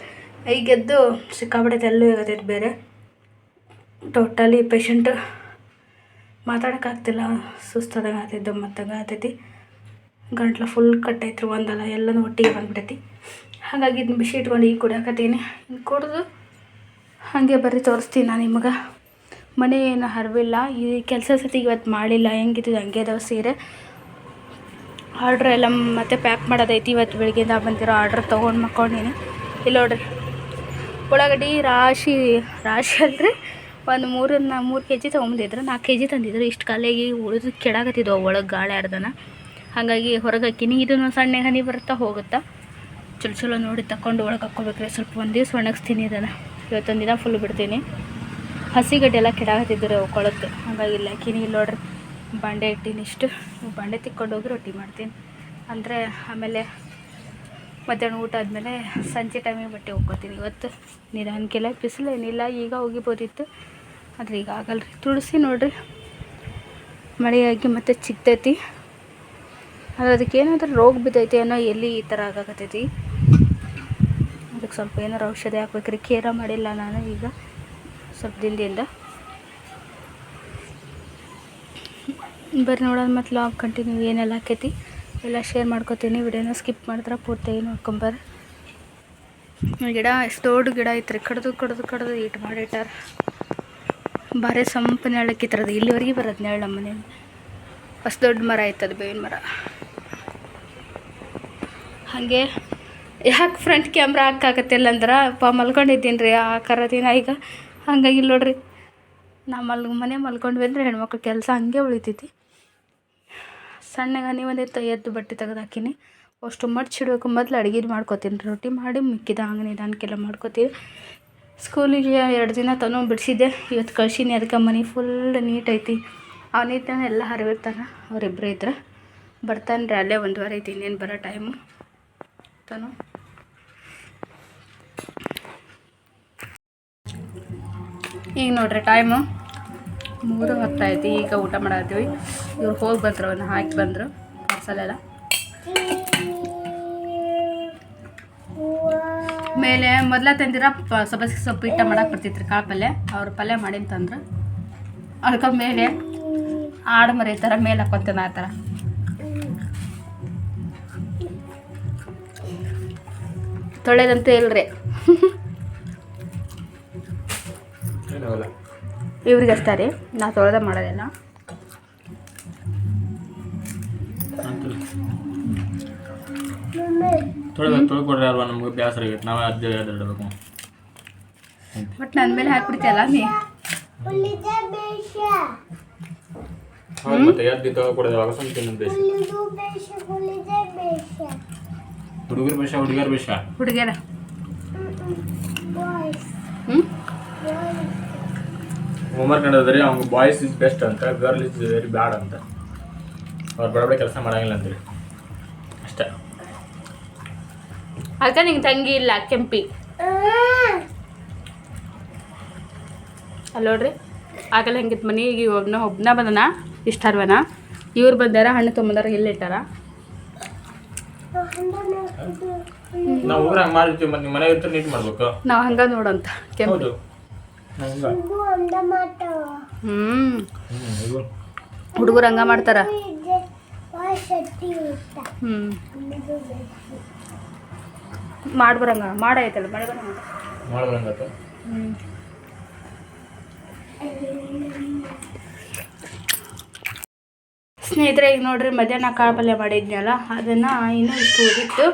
B: ಈಗ ಎದ್ದು ಸಿಕ್ಕಾಬಿಡೈತೆ ಎಲ್ಲೂ ಆಗತೈತೆ ಬೇರೆ. ಟೋಟಲಿ ಪೇಷಂಟ್ ಮಾತಾಡೋಕ್ಕಾಗ್ತಿಲ್ಲ, ಸುಸ್ತದಾಗ ಆತೈತೆ ಮತ್ತಂಗೆ ಆತೈತಿ ಗಂಟ್ಲು ಫುಲ್ ಕಟ್ಟೈತ್ರಿ ಒಂದಲ್ಲ, ಎಲ್ಲನೂ ಒಟ್ಟಿಗೆ ಬಂದ್ಬಿಟ್ಟೈತಿ ಹಾಗಾಗಿ ಇದನ್ನ ಬಿಸಿ ಇಟ್ಕೊಂಡು ಈಗ ಕುಡಿಯಾಕತ್ತೀನಿ. ಕುಡಿದು ಹಾಗೆ ಬರ್ರಿ, ತೋರಿಸ್ತೀನಿ ನಾನು ನಿಮಗೆ. ಮನೆ ಏನು ಹರವಿಲ್ಲ, ಈ ಕೆಲಸ ಸತಿ ಇವತ್ತು ಮಾಡಿಲ್ಲ ಹೆಂಗಿದ್ದು ಹಂಗೆ ಇದಾವೆ ಸೀರೆ. ಆರ್ಡ್ರ್ ಎಲ್ಲ ಮತ್ತೆ ಪ್ಯಾಕ್ ಮಾಡೋದೈತಿ ಇವತ್ತು ಬೆಳಗ್ಗೆಯಿಂದ ಬಂದಿರೋ ಆರ್ಡ್ರ್ ತೊಗೊಂಡು ಮಕ್ಕೊಂಡಿನಿ. ಇಲ್ಲಿ ನೋಡ್ರಿ, ಉಳ್ಳಾಗಡ್ಡಿ ರಾಶಿ ರಾಶಿ ಅಲ್ರಿ. ಒಂದು ಮೂರನ್ನ, ಮೂರು ಕೆ ಜಿ ತೊಗೊಂಬಂದಿದ್ರು ನಾಲ್ಕು ಕೆ ಜಿ ತಂದಿದ್ರು. ಇಷ್ಟು ಕಾಲಿಗೆ ಉಳಿದು ಕೆಡಾಕತ್ತಿದ್ವು ಒಳಗೆ ಗಾಳಿ ಆಡ್ದನ. ಹಾಗಾಗಿ ಹೊರಗೆ ಹಾಕಿನಿ. ಇದನ್ನು ಸಣ್ಣ ಹನಿ ಬರುತ್ತಾ ಹೋಗುತ್ತಾ? ಚಲೋ ಚಲೋ ನೋಡಿ ತಗೊಂಡು ಒಳಗೆ ಹಾಕ್ಕೋಬೇಕ್ರಿ. ಸ್ವಲ್ಪ ಒಂದು ದಿವ್ಸ ಒಣಗಿಸ್ತೀನಿ ಇದನ್ನು. ಇವತ್ತೊಂದು ದಿನ ಫುಲ್ ಬಿಡ್ತೀನಿ. ಹಸಿಗಡ್ಡೆ ಎಲ್ಲ ಕೆಡಾಕತ್ತಿದ್ರು ಅವು ಕೊಳತ್ತು ಹಾಗಾಗಿ ಇಲ್ಲ ಕಿನಿ ಇಲ್ಲಿ ನೋಡ್ರಿ, ಬಾಂಡೆ ಇಟ್ಟೀನಿ ಇಷ್ಟು. ಬಾಂಡೆ ತಿಕ್ಕೊಂಡು ಹೋಗಿ ರೊಟ್ಟಿ ಮಾಡ್ತೀನಿ. ಅಂದರೆ ಆಮೇಲೆ ಮಧ್ಯಾಹ್ನ ಊಟ ಆದಮೇಲೆ ಸಂಜೆ ಟೈಮಿಗೆ ಬಟ್ಟೆ ಹೋಗ್ಕೋತೀನಿ ಇವತ್ತು ನಿಧಾನಕ್ಕೆಲ್ಲ ಬಿಸಿಲು ಏನಿಲ್ಲ ಈಗ ಹೋಗಿಬೋದಿತ್ತು. ಆದರೆ ಈಗ ಆಗಲ್ಲ ರೀ. ತುಳಸಿ ನೋಡ್ರಿ, ಮಳೆಯಾಗಿ ಮತ್ತೆ ಚಿಕ್ತೈತಿ ಆದರೆ ಅದಕ್ಕೆ ಏನಾದರೂ ರೋಗ ಬಿದ್ದೈತಿ ಅನ್ನೋ ಎಲ್ಲಿ ಈ ಥರ ಆಗಾಕತ್ತೈತಿ. ಅದಕ್ಕೆ ಸ್ವಲ್ಪ ಏನಾರು ಔಷಧಿ ಹಾಕ್ಬೇಕ್ರಿ. ಕೇರ ಮಾಡಿಲ್ಲ ನಾನು ಈಗ. ಸ್ವಲ್ಪ ದಿನದಿಂದ. ಬರ್ರಿ ನೋಡೋದು ಮತ್ತು ಲಾಗ್ ಕಂಟಿನ್ಯೂ ಏನೆಲ್ಲ ಆಕೈತಿ. ಎಲ್ಲ ಶೇರ್ ಮಾಡ್ಕೊತೀನಿ. ವಿಡಿಯೋನ ಸ್ಕಿಪ್ ಮಾಡಿದ್ರೆ ಪೂರ್ತಿಯಾಗಿ ನೋಡ್ಕೊಂಬರ್ರಿ ಗಿಡ, ಎಷ್ಟು ದೊಡ್ಡ ಗಿಡ ಐತ್ರಿ. ಕಡ್ದು ಕಡ್ದು ಕಡ್ದು ಇಟ್ಟು ಮಾಡಿಟ್ಟಾರ. ಭಾರಿ ಸಂಪು ನೆಳಕ್ಕಿತ್ತರದ ಇಲ್ಲಿವರೆಗೆ ಬರೋದು ನೆರಳು ನಮ್ಮ ಮನೇಲಿ ಅಷ್ಟು ದೊಡ್ಡ ಮರ ಆಯ್ತದ ಬೇವಿನ ಮರ. ಹಾಗೆ ಯಾಕೆ ಫ್ರಂಟ್ ಕ್ಯಾಮ್ರಾ ಹಾಕಾಗತ್ತಿಲ್ಲ ಅಂದ್ರೆ ಪ ಮಲ್ಕೊಂಡಿದ್ದೀನಿ ರೀ ಆ ಕರದಿನ ಈಗ. ಹಂಗಾಗಿ ಇಲ್ಲಿ ನೋಡ್ರಿ. ನಾ ಮಲ್ ಮನೆ ಮಲ್ಕೊಂಡ್ವಿ ಅಂದರೆ ಹೆಣ್ಮಕ್ಳು ಕೆಲಸ ಹಂಗೆ ಉಳಿತೈತಿ. ಸಣ್ಣಗೆ ನೀವೊಂದು ಎದ್ದು ಬಟ್ಟೆ ತೆಗೆದು ಹಾಕಿನಿ. ಅಷ್ಟು ಮಡ್ಚಿಡ್ಬೇಕು. ಮೊದಲು ಅಡುಗೆ ಮಾಡ್ಕೊತೀನಿ. ರೊಟ್ಟಿ ಮಾಡಿ ಮಿಕ್ಕಿದ ಹಂಗೆ ನಿಧಾನಕ್ಕೆಲ್ಲ ಮಾಡ್ಕೊತೀವಿ. ಸ್ಕೂಲಿಗೆ ಎರಡು ದಿನ ತನೂ ಬಿಡಿಸಿದ್ದೆ. ಇವತ್ತು ಕಳ್ಸೀನಿ. ಅದಕ್ಕೆ ಮನೆ ಫುಲ್ ನೀಟ್ ಐತಿ. ಅವನಿದ್ದಾನೆ ಎಲ್ಲ ಹರಿವಿರ್ತಾನೆ. ಅವರಿಬ್ಬರು ಇದ್ರೆ. ಬರ್ತಾನೆ ರೀ ಅಲ್ಲೇ ವಾರ ಐತಿ. ಇನ್ನೇನು ಬರೋ ಟೈಮು ತನು ಈಗ ನೋಡ್ರಿ ಟೈಮು ಮೂರು ಹೊತ್ತಾಯ್ತು. ಈಗ ಊಟ ಮಾಡತ್ತೀವಿ ಇವ್ರು ಹೋಗಿ ಬಂದರು ಅವನ್ನ ಹಾಕಿ ಬಂದರು. ಪಾರ್ಸಲೆಲ್ಲ ಮೇಲೆ ಮೊದಲ ತಂದಿರ ಸಬ್ಬಸಿಗೆ ಸೊಪ್ಪು ಇಟ್ಟ ಮಾಡಕ್ಕೆ ಬರ್ತಿತ್ತು ಕಾಳು ಪಲ್ಯ ಅವ್ರ ಪಲ್ಯ ಮಾಡಿನ ತಂದ್ರು. ಅದಕ್ಕೆ ಮೇಲೆ ಆಡು ಮರಿ ಥರ ಮೇಲೆ ಹಾಕ್ಕೊಂತೇನೆ ಆ ಥರ ತೊಳೆದಂತೂ ಇಲ್ರಿ. ಇವ್ರಿಗೆ ಅಷ್ಟೇ ರೀ. ನಾ ತೊಳೆದ ಮಾಡೋದಿಲ್ಲ.
A: ತೊಳ್ಬೇಕು ತೊಳ್ಕೊಡ್ರಿ ಅಲ್ವಾ ನಮ್ಗೆ ಬೇಸರ ಆಗೈತೆ. ನಾವೇ ಅದೇ ಇಡಬೇಕು.
B: ಬಟ್ ನನ್ನ ಮೇಲೆ ಹಾಕ್ಬಿಡ್ತೀಯಲ್ಲ ನೀ?
A: ಮತ್ತೆ ಎದ್ದು ಬೇಸ ಹುಡುಗರ ಬೇಷ. ಹುಡುಗರ ಬೇಷ
B: ಹುಡುಗಿಯರ ಹ್ಞೂ
A: ಹೋಮ್ವರ್ಕ್ ನಡೆದ್ರೆ ಅವ್ನು ಬಾಯ್ಸ್ ಇಸ್ ಬೆಸ್ಟ್ ಅಂತ ಗರ್ಲ್ ಇಸ್ ವೆರಿ ಬ್ಯಾಡ್ ಅಂತ. ಅವ್ರು ಬಡಬಡ ಕೆಲಸ ಮಾಡಂಗಿಲ್ಲ ಅಂತೀರಿ ಅಷ್ಟೇ.
B: ಅದಕ್ಕೆ ನಿಂಗೆ ತಂಗಿ ಇಲ್ಲ ಕೆಂಪಿ. ಅಲ್ಲ ನೋಡ್ರಿ ಆಗಲ್ಲ ಹೆಂಗಿತ್ತು ಮನೆಗೆ ಒಬ್ಬನ ಒಬ್ಬನ ಬಂದನ ಇಷ್ಟ ಅರ್ವನ. ಇವ್ರು ಬಂದಾರ ಹಣ್ಣು ತೊಂಬಂದಾರ ಇಲ್ಲಿಟ್ಟಾರ
A: ನಾವು ಹಂಗ ಮತ್ತೆ ನಿಮ್ಮ ಮನೆ ಇರ್ತಾರೆ ನೀಟ್ ಮಾಡ್ಬೇಕು.
B: ನಾವು ಹಂಗೆ ನೋಡಂತ ಕೆಂಪು.
A: ಇದು.
B: ಹುಡುಗರು ಹಂಗೆ ಮಾಡ್ತಾರ? ಹ್ಞೂ ಮಾಡ್ಬರಂಗ ಮಾಡಾಯ್ತಲ್ಲ ಬರಂಗ. ಸ್ನೇಹಿತರೆ ಈಗ ನೋಡ್ರಿ ಮಧ್ಯಾಹ್ನ ಕಾಳು ಪಲ್ಯ ಮಾಡಿದ್ನಲ್ಲ ಅದನ್ನು ಇನ್ನು ಇಷ್ಟು ಉದಿತ್ತು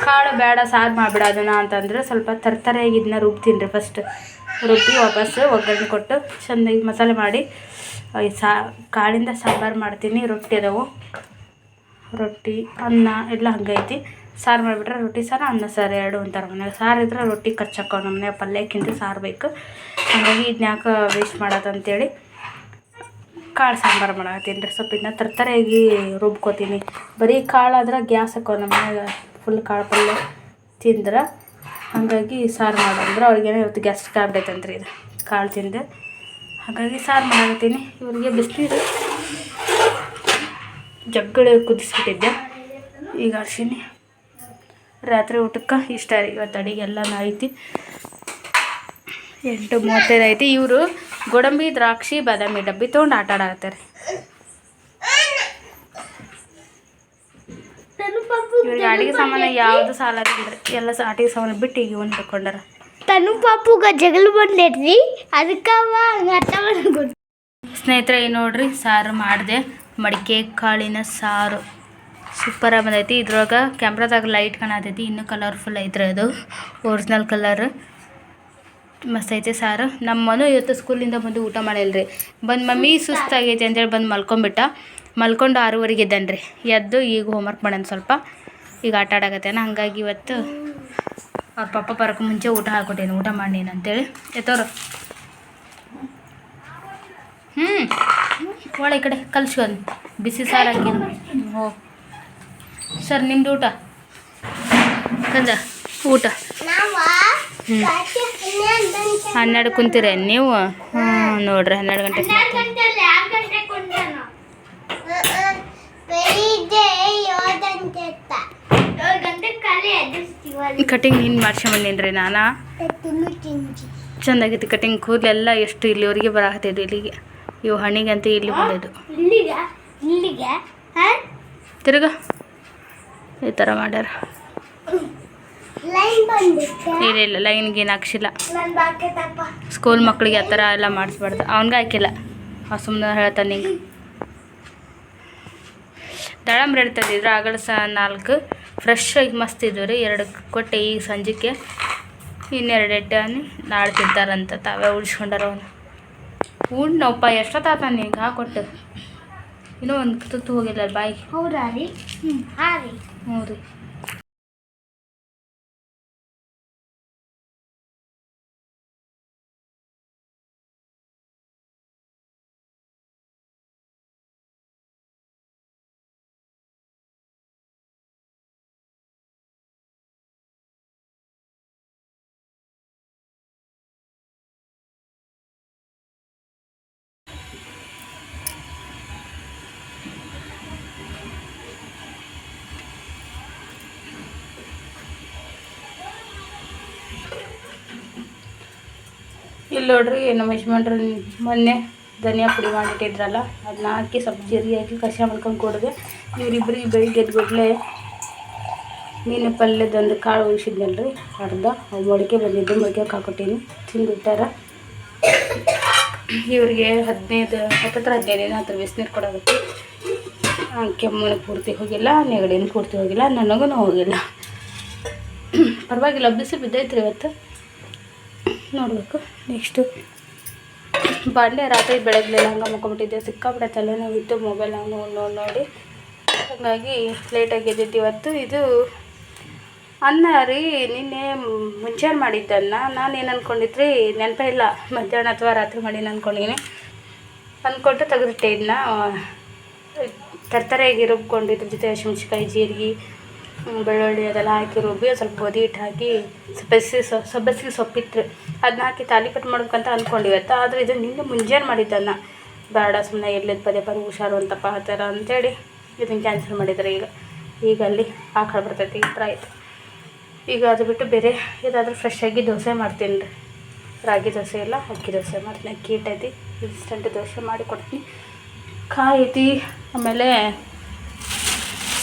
B: ಕಾಳು ಬೇಡ ಸಾರು ಮಾಡ್ಬಿಡ ಅದನ್ನ ಅಂತಂದ್ರೆ ಸ್ವಲ್ಪ ತರ್ತರೆಯಾಗಿ ಇದನ್ನ ರುಬ್ತೀನಿ ರೀ ಫಸ್ಟ್ ರುಬ್ಬಿ ವಾಪಸ್ ಒಗ್ಗರಣೆ ಕೊಟ್ಟು ಚೆಂದಾಗಿ ಮಸಾಲೆ ಮಾಡಿ ಸಾ, ಕಾಳಿಂದ ಸಾಂಬಾರು ಮಾಡ್ತೀನಿ. ರೊಟ್ಟಿ ಅದಾವು. ರೊಟ್ಟಿ, ಅನ್ನ ಎಲ್ಲ ಹಂಗೈತಿ. ಸಾರು ಮಾಡಿಬಿಟ್ರೆ ರೊಟ್ಟಿ ಸಾರು, ಅನ್ನ ಸಾರು ಎರಡು ಅಂತಾರೆ ಮನ್ಯಾಗ ಸಾರು ಇದ್ರೆ ರೊಟ್ಟಿ ಕಚ್ಚಾಕ ನಮ್ಮ ಮನೆ. ಪಲ್ಯಕ್ಕಿಂತ ಸಾರು ಬೇಕು. ಹಾಗಾಗಿ ಇದನ್ನ ಯಾಕೆ ವೇಸ್ಟ್ ಮಾಡೋದಂತೇಳಿ ಕಾಳು ಸಾಂಬಾರು ಮಾಡತ್ತೀನಿ ರೀ. ಸ್ವಲ್ಪ ಇದನ್ನ ತರ್ತರೆಯಾಗಿ ರುಬ್ಕೋತೀನಿ. ಬರೀ ಕಾಳು ಆದ್ರೆ ಗ್ಯಾಸ್ ಹಾಕೋ ನಮ್ಮ ಮನ್ಯಾಗ. ಫುಲ್ ಕಾಳು ಪಲ್ಯ ತಿಂದ್ರೆ ಹಾಗಾಗಿ ಸಾರು ಮಾಡಂದ್ರೆ ಅವ್ರಿಗೇನೋ ಇವತ್ತು ಗ್ಯಾಸ್ಟ್ರಿಕ್ ಆಗ್ಬಿಟ್ಟೈತಂತ್ರಿ ಇದು, ಕಾಳು ತಿಂದೆ. ಹಾಗಾಗಿ ಸಾರು ಮಾಡತ್ತೀನಿ ಇವರಿಗೆ ಬಿಸಿನೀರು, ಜಗ್ಗಳೆ ಕುದಿಸ್ಬಿಟ್ಟಿದ್ದೆ. ಈಗ ಅರ್ಶಿನಿ ರಾತ್ರಿ ಊಟಕ್ಕೆ ಇಷ್ಟ ರೀ. ಇವತ್ತು ಅಡಿಗೆ ಎಲ್ಲನೂ ಐತಿ. ಎಂಟು ಮೂವತ್ತೈದು ಐತಿ. ಇವರು ಗೋಡಂಬಿ, ದ್ರಾಕ್ಷಿ, ಬಾದಾಮಿ ಡಬ್ಬಿ ತೊಗೊಂಡು ಆಟ ಆಡಾಕತ್ತಾರೆ ಇವ್ರಿಗೆ ಅಡಿಗೆ ಸಾಮಾನು ಯಾವುದು ಸಾಲ ಎಲ್ಲ ಅಡಿಗೆ ಸಾಮಾನು ಬಿಟ್ಟು ಈಗ ಒಂದು ತಕೊಂಡಾರ
D: ತನು ಪಾಪುಗ ಜಗಳ ಬಂದೈತ್ರಿ. ಅದಕ್ಕೆ
B: ಸ್ನೇಹಿತರೆ ಈ ನೋಡ್ರಿ ಸಾರು ಮಾಡಿದೆ. ಮಡಿಕೆ ಕಾಳಿನ ಸಾರು. ಸೂಪರಾಗಿ ಬಂದೈತಿ. ಇದ್ರೊಳಗೆ ಕ್ಯಾಮ್ರಾದಾಗ ಲೈಟ್ ಕಾಣತೈತಿ. ಇನ್ನೂ ಕಲರ್ಫುಲ್ ಐತ್ರಿ ಅದು. ಒರಿಜಿನಲ್ ಕಲರ್ ಮಸ್ತ್ ಐತೆ ಸಾರು. ನಮ್ಮ ಮನು ಇವತ್ತು ಸ್ಕೂಲಿಂದ ಬಂದು ಊಟ ಮಾಡಿಲ್ಲ ರೀ ಬಂದು ಮಮ್ಮಿ ಸುಸ್ತಾಗೈತಿ ಅಂತೇಳಿ ಬಂದು ಮಲ್ಕೊಂಬಿಟ್ಟ ಮಲ್ಕೊಂಡು ಆರೂವರೆಗೆ ಇದ್ದಾನೆ ರೀ ಎದ್ದು ಈಗ ಹೋಮ್ವರ್ಕ್ ಮಾಡೋಣ ಸ್ವಲ್ಪ. ಈಗ ಆಟ ಆಡಕತ್ತೇನ, ಹಂಗಾಗಿ ಇವತ್ತು ಅವ್ರ ಪಪ್ಪ ಬರೋಕೆ ಮುಂಚೆ ಊಟ ಹಾಕೊಟ್ಟೇನು, ಊಟ ಮಾಡಿ ನೀನು ಅಂತೇಳಿ ಎತ್ತೋರು ಹ್ಞೂ ಒಳ ಈ ಕಡೆ ಕಲ್ಸ್ಕೊಂಡು ಬಿಸಿ ಸಾರು ಹಾಕಿ. ಹೋ ಸರ್, ನಿಮ್ದು ಊಟ? ಕಂದ, ಊಟ?
D: ಹ್ಞೂ
B: ಹನ್ನೆರಡು ಕುಂತೀರ ನೀವು? ಹ್ಞೂ ನೋಡ್ರಿ, ಹನ್ನೆರಡು
D: ಗಂಟೆ ಕುಂತಾನು ಬೆಳಿಗ್ಗೆ ಏಳು ಗಂಟೆ ಅಂತ ಏಳು ಗಂಟೆ ಖಾಲಿ ಎದುರಿಸ್ತೀವಲ್ಲ
B: ಕಟಿಂಗ್ ನೀನು ಮಾಡ್ಸ್ಕೊಂಬಂದೇನ್ರಿ ನಾನು? ಚಂದಾಗೈತಿ ಕಟಿಂಗ್ ಕೂದಲೆಲ್ಲ ಎಷ್ಟು ಇಲ್ಲಿವರೆಗೆ ಬರಾಕತ್ತಿದ್ದು ಇಲ್ಲಿಗೆ. ಇವು ಅಂತ ಇಲ್ಲಿ ಬಂದಿದ್ದು. ತಿರ್ಗ. ಈ ಥರ ಮಾಡ್ಯಾರ. ಇಲ್ಲ ಇಲ್ಲ ಲೈನ್ಗೇನು ಹಾಕ್ಸಿಲ್ಲ. ಸ್ಕೂಲ್ ಮಕ್ಳಿಗೆ ಆ ಥರ ಎಲ್ಲ ಮಾಡಿಸ್ಬಾರ್ದು. ಅವ್ನಿಗೆ ಹಾಕಿಲ್ಲ. ಆ ಸುಮ್ಮನೆ ಹೇಳ್ತಾನೆ ನಿಂಗೆ. ದಾಳಂಬ್ರಿ ಇದ್ರ ಆಗಲ ಸಹ ನಾಲ್ಕು. ಫ್ರೆಶ್ ಆಗಿ ಮಸ್ತ್ ಇದ್ವು ರೀ. ಎರಡು ಕೊಟ್ಟೆ ಈಗ ಸಂಜೆಗೆ ಇನ್ನೆರಡು ಎಟ್ಟೆ ನಾಳೆ ತಿಂತಾರಂತ ತಾವೇ ಉಳಿಸ್ಕೊಂಡಾರ ಅವನು ಉಣ್ಣಪ್ಪ ಎಷ್ಟೊತ್ತಾತ ಹಾ ಹಾಕೊಟ್ಟು ಇನ್ನೂ ಒಂದು ತುತ್ತು ಹೋಗಿಲ್ಲ ಬಾಯಿ.
D: ಹೌದಾ ರೀ? ಹ್ಞೂ ಹಾಂ ರೀ.
B: ಹ್ಞೂ ರೀ. ಇಲ್ಲಿ ನೋಡ್ರಿ ನಮ್ಮ ಯಜಮಾನ್ರು ಮೊನ್ನೆ ಧನಿಯಾ ಪುಡಿ ಮಾಡಿಟ್ಟಿದ್ರಲ್ಲ ಅದನ್ನ ಹಾಕಿ ಸ್ವಲ್ಪ ಜೀರಿಗೆ ಹಾಕಿ ಕಷಾಯ ಮಾಡ್ಕೊಂಡು ಕೊಡಿದೆ ಇವರಿಬ್ಬರಿಗೆ ಬೆಳಿಗ್ಗೆ ಎದ್ಬಿಡ್ಲೆ ಮೀನು ಪಲ್ಯದೊಂದು ಕಾಳು ಉಳಿಸಿದ್ನಲ್ರಿ ಅರ್ಧ. ಅವು ಮೊಳಕೆ ಬಂದಿದ್ದು, ಮೊಳಕೆ ಹಾಕೊಟ್ಟೀನಿ. ತಿಂದುಬಿಟ್ಟಾರ. ಇವರಿಗೆ ಹದಿನೈದು, ಹತ್ತತ್ರ ಹದಿನೈದು ದಿನ ಹತ್ರ ಬಿಸಿನೀರು ಕೊಡೋದಕ್ಕೆ. ಕೆಮ್ಮನ ಪೂರ್ತಿ ಹೋಗಿಲ್ಲ, ನೆಗಡಿನ ಪೂರ್ತಿ ಹೋಗಿಲ್ಲ ನನಗೂ ಹೋಗಿಲ್ಲ. ಪರವಾಗಿಲ್ಲ ಬಿಸಿ ಬಿದ್ದೈತ್ರಿ ಇವತ್ತು. ನೋಡಬೇಕು. ನೆಕ್ಸ್ಟು ಬಾಂಡೆ ರಾತ್ರಿ ಬೆಳಗ್ಲೆಲ್ಲ ಹಂಗೆ ಮುಕ್ಕೊಂಬಿಟ್ಟಿದ್ದೆ ಸಿಕ್ಕಾಬಿಟ್ಟೆ ತಲೆನೋವಿತ್ತು ಮೊಬೈಲ್ ಹಂಗೆ ನೋಡಿ ನೋಡಿ ಹಾಗಾಗಿ ಲೇಟಾಗಿ ಎದ್ದಿದ್ದು ಇವತ್ತು. ಇದು ಅನ್ನ ರೀ ನಿನ್ನೆ ಮುಂಚೆ ಮಾಡಿದ್ದನ್ನ ನಾನು ಏನು ಅಂದ್ಕೊಂಡಿದ್ರಿ ನೆನಪೇ ಇಲ್ಲ. ಮಧ್ಯಾಹ್ನ ಅಥವಾ ರಾತ್ರಿ ಮಾಡಿ ಅಂದ್ಕೊಂಡಿದ್ದೀನಿ ಅಂದ್ಕೊಂಡು ತೆಗೆದಿಟ್ಟೆ ಇದನ್ನ ತರ್ತರೆಯಾಗಿ ರುಬ್ಕೊಂಡು ಇದ್ರ ಜೊತೆ ಹಸಿಮೆಣ್ಸಿಕಾಯಿ ಜೀರಿಗೆ. ಬೆಳ್ಳುಳ್ಳಿ ಅದೆಲ್ಲ ಹಾಕಿ ರುಬ್ಬಿ ಸ್ವಲ್ಪ ಗೋಧಿ ಹಿಟ್ಟು ಹಾಕಿ ಸಬ್ಬಸಿಗೆ ಸೊ ಸಬ್ಬಸಿಗೆ ಸೊಪ್ಪಿತ್ತು ಅದನ್ನ ಹಾಕಿ ತಾಲಿಪಟ್ಟು ಮಾಡ್ಬೇಕಂತ ಅಂದ್ಕೊಂಡಿವತ್ತು ಆದರೆ ಇದು ನಿನ್ನೆ ಮುಂಜಾನೆ ಮಾಡಿದ್ದನ್ನ. ಬೇಡ ಸುಮ್ಮನೆ ಎಲ್ಲಿದ್ದು ಪದೇ ಪದೇ ಹುಷಾರು ಅಂತಪ್ಪ, ಆ ಥರ ಅಂಥೇಳಿ ಇದನ್ನು ಕ್ಯಾನ್ಸಲ್ ಮಾಡಿದ್ದಾರೆ ಈಗ. ಈಗ ಅಲ್ಲಿ ಆಕಳು ಬರ್ತೈತಿ, ಈ ಥರ ಆಯಿತು. ಈಗ ಅದು ಬಿಟ್ಟು ಬೇರೆ ಇದಾದರೂ ಫ್ರೆಶ್ ಆಗಿ ದೋಸೆ ಮಾಡ್ತೀನಿ ರೀ. ರಾಗಿ ದೋಸೆ ಎಲ್ಲ, ಅಕ್ಕಿ ದೋಸೆ ಮಾಡ್ತೀನಿ. ಅಕ್ಕಿ ಹಿಟ್ಟೈತಿ, ಇನ್ಸ್ಟಂಟ್ ದೋಸೆ ಮಾಡಿ ಕೊಡ್ತೀನಿ. ಕಾಯಿ ಐತಿ, ಆಮೇಲೆ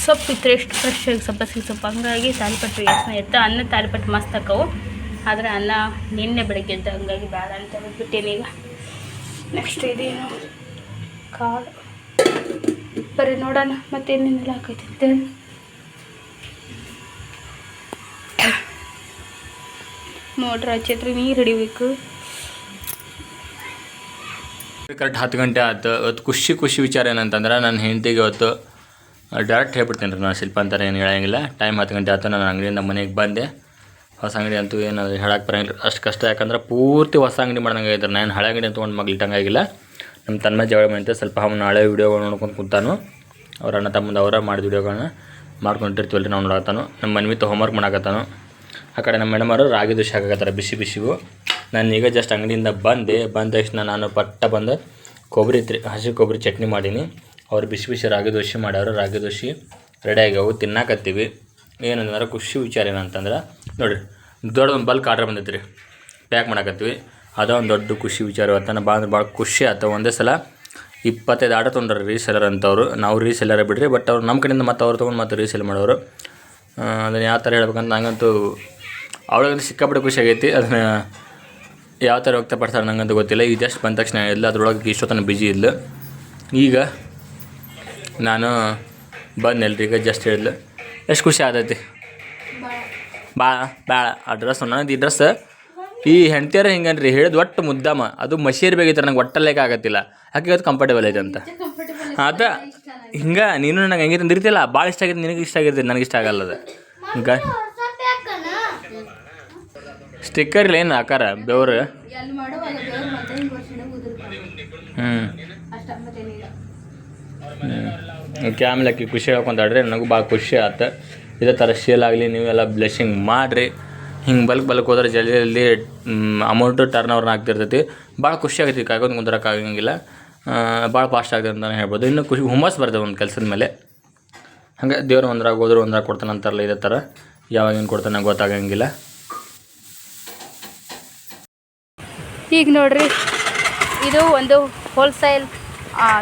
B: ಸೊಪ್ಪು ಇತ್ತು ಎಷ್ಟು ಫ್ರೆಶ್ ಆಗಿ ಸಬ್ಬಸಿಗೆ ಸೊಪ್ಪು? ಹಂಗಾಗಿ ತಾಲಿಪಟ್ಟು ಯೋಚನೆ ಇತ್ತು ಅನ್ನ, ತಾಲಿಪಟ್ಟು ಮಸ್ತ್ ಹಾಕವು ಆದರೆ ಅನ್ನ ನಿನ್ನೆ ಬೆಳಗ್ಗೆ ಎದ್ದು, ಹಂಗಾಗಿ ಬೇಡ ಅಂತ ಬಿಟ್ಟೇನಿ ಈಗ. ನೆಕ್ಸ್ಟ್ ಇದೇನು? ಕಾಳು. ಬರೀ ನೋಡೋಣ ಮತ್ತೇನೇನೆಲ್ಲ ಹಾಕೈತೆ. ಅಂತೇಳಿ ಮೋಟ್ರ್ ಹಚ್ಚಿದ್ರೆ ನೀರು ಹಿಡಿಬೇಕು.
A: ಕರೆಕ್ಟ್ ಹತ್ತು ಗಂಟೆ ಆಯ್ತು. ಇವತ್ತು ಖುಷಿ ಖುಷಿ ವಿಚಾರ ಏನಂತಂದ್ರೆ, ನನ್ನ ಹೆಂಡತಿಗೆ ಇವತ್ತು ಡೈರೆಕ್ಟ್ ಹೇಳ್ಬಿಡ್ತೀನಿ ರೀ, ನಾನು ಶಿಲ್ಪ ಅಂತಾರೆ ಏನು ಹೇಳಂಗಿಲ್ಲ. ಟೈಮ್ ಹತ್ತು ಗಂಟೆ ಆಯ್ತು ನಾನು ಅಂಗಡಿಯಿಂದ ಮನೆಗೆ ಬಂದೆ. ಹೊಸ ಅಂಗಡಿ ಅಂತೂ ಏನು ಹೇಳಕ್ಕೆ ಬರೋಂಗಿಲ್ಲ. ಅಷ್ಟು ಕಷ್ಟ, ಯಾಕಂದ್ರೆ ಪೂರ್ತಿ ಹೊಸ ಅಂಗಡಿ ಮಾಡ್ದಂಗೆ ಐತ್ರಿ ನಾನು ಹಳೆ ಅಂಗಡಿ ತೊಗೊಂಡು ಮಗ್ಲಿಟ್ಟಂಗೆ ಆಗಿಲ್ಲ. ನಮ್ಮ ತನ್ನ ಜಗಳ ಮನೆ ಸ್ವಲ್ಪ ಅವ್ನು ಹಳೆ ವೀಡಿಯೋಗಳು ನೋಡ್ಕೊಂಡು ಕೂತಾನು. ಅವ್ರ ಅಣ್ಣ ತಮ್ಮಂದು ಅವರ ಮಾಡಿದ ವೀಡಿಯೋಗಳನ್ನ ಮಾಡ್ಕೊಂಡಿರ್ತೀವಲ್ಲ ರೀ, ನಾವು ನೋಡತ್ತಾನು ನಮ್ಮ ಮನ್ವಿತ ಹೋಮ್ವರ್ಕ್ ಮಾಡಾಕತ್ತಾನು. ಆ ಕಡೆ ನಮ್ಮ ಮೇಡಮರು ರಾಗಿ ದೋಸೆ ಹಾಕಕತ್ತಾರ, ಬಿಸಿ ಬಿಸಿವು ನಾನು ಈಗ ಜಸ್ಟ್ ಅಂಗಡಿಯಿಂದ ಬಂದೆ. ಬಂದ ತಕ್ಷಣ ನಾನು ಪಟ್ಟ ಬಂದು ಕೊಬ್ಬರಿ ಹಸಿ ಕೊಬ್ಬರಿ ಚಟ್ನಿ ಮಾಡೀನಿ. ಅವ್ರು ಬಿಸಿ ಬಿಸಿ ರಾಗಿ ದೋಸೆ ಮಾಡ್ಯಾರ ರಾಗಿ ದೋಸೆ ರೆಡಿ ಆಗ್ಯಾವು ತಿನ್ನಾಕತ್ತೀವಿ ಏನಂದ್ರೆ ಖುಷಿ ವಿಚಾರ ಏನಂತಂದ್ರೆ, ನೋಡಿರಿ ದೊಡ್ಡ ಒಂದು ಬಲ್ಕ್ ಆರ್ಡ್ರ್ ಬಂದೈತೆ ರೀ ಪ್ಯಾಕ್ ಮಾಡಕತ್ತೀವಿ ಅದ ಒಂದು ದೊಡ್ಡ ಖುಷಿ ವಿಚಾರ. ಇವತ್ತು ಭಾಳ ಭಾಳ ಖುಷಿ ಆಯ್ತು ಒಂದೇ ಸಲ ಇಪ್ಪತ್ತೈದು ಆರ್ಡರ್ ತೊಗೊಂಡ್ರೆ ರೀಸೆಲ್ಲರ್ ಅಂತವ್ರು. ನಾವು ರೀಸೆಲ್ಲರ ಬಿಡ್ರಿ ಬಟ್ ಅವ್ರು ನಮ್ಮ ಕಡೆಯಿಂದ ಮತ್ತೆ ಅವ್ರು ತೊಗೊಂಡು ಮತ್ತೆ ರೀಸೆಲ್ ಮಾಡೋರು. ಅದನ್ನು ಯಾವ ಥರ ಹೇಳ್ಬೇಕಂತ ನಂಗಂತೂ ಅವಳಿಗಂತೂ ಸಿಕ್ಕಾಪಟ್ಟೆ ಖುಷಿ ಆಗೈತಿ. ಅದನ್ನು ಯಾವ ಥರ ವ್ಯಕ್ತಪಡ್ತಾರೆ ನಂಗಂತೂ ಗೊತ್ತಿಲ್ಲ. ಈಗ ಜಸ್ಟ್ ಬಂದ ತಕ್ಷಣ ಇಲ್ಲ ಅದ್ರೊಳಗೆ ಇಷ್ಟೊತ್ತನ ಬಿಜಿ ಇಲ್ಲ ಈಗ ನಾನು ಬಂದೆಲ್ರಿ ಈಗ ಜಸ್ಟ್ ಹೇಳಿದ್ಲು. ಎಷ್ಟು ಖುಷಿ ಆದೈತಿ. ಭಾಳ ಭಾಳ ಆ ಡ್ರೆಸ್ ನನಗೆ ಈ ಡ್ರೆಸ್ ಈ ಹೆಂಡ್ತಿಯರ ಹಿಂಗನ್ರಿ, ಹೇಳಿದ್ ಒಟ್ಟು ಮುದ್ದಾಮ ಅದು ಮಷೀರ್ ಬೇಕಿತ್ತು ನನಗೆ ನಂಗೆ ಒಟ್ಟಲ್ಲೇಕ ಆಗತ್ತಿಲ್ಲ. ಯಾಕೆ ಅದು ಕಂಫರ್ಟೇಬಲ್ ಐತೆ ಅಂತ. ಅದ, ಹಿಂಗೆ ನೀನು ನನಗೆ ಹೆಂಗೆ ತಂದಿರ್ತಿಲ್ಲ ಭಾಳ ಇಷ್ಟ ಆಗಿತ್ತು, ನಿನಗೆ ಇಷ್ಟ ಆಗಿರ್ತೀನಿ ನನಗೆ ಇಷ್ಟ ಆಗಲ್ಲ ಅದು. ಹಿಂಗೆ. ಸ್ಟಿಕ್ಕರ್ ಏನು ಆಕಾರ, ಬೆವರು? ಹ್ಞೂ ಹಿಂಗೆ ಆಮೇಲೆ ಆಕಿ ಖುಷಿ ಹೇಳ್ಕೊಂತಾಡ್ರಿ ನನಗೂ ಭಾಳ ಖುಷಿ ಆಯ್ತು ಇದೇ ಥರ ಶೇಲ್ ಆಗಲಿ, ನೀವೆಲ್ಲ ಬ್ಲೆಸ್ಸಿಂಗ್ ಮಾಡಿರಿ. ಹಿಂಗೆ ಬಲ್ಕ್ ಬಲ್ಕ್ ಹೋದ್ರೆ ಜಲ್ದಿ ಜಲ್ದಿ ಅಮೌಂಟು ಟರ್ನ್ ಓವರ್ನ ಆಗ್ತಿರ್ತೈತಿ. ಭಾಳ ಖುಷಿ ಆಗೈತಿ ಕಾಯ್ಕೊಂಡು ಕುಂದ್ರಕ್ಕಾಗಂಗಿಲ್ಲ ಭಾಳ ಫಾಸ್ಟ್ ಆಗ್ತದೆ ಅಂತಲೇ ಹೇಳ್ಬೋದು. ಇನ್ನು ಖುಷಿ, ಹುಮ್ಮಸ್ ಬರ್ತದೆ ಒಂದು ಕೆಲಸದ ಮೇಲೆ. ಹಂಗೆ ದೇವ್ರು ಒಂದ್ರಾಗ ಹೋದ್ರೆ, ಒಂದ್ರಾಗ ಕೊಡ್ತಾನೆ ಅಂತಾರಲ್ಲ ಇದೇ ಥರ. ಯಾವಾಗ ಏನು ಕೊಡ್ತಾನೆ ಗೊತ್ತಾಗಂಗಿಲ್ಲ.
B: ಈಗ ನೋಡ್ರಿ, ಇದು ಒಂದು ಹೋಲ್ಸೇಲ್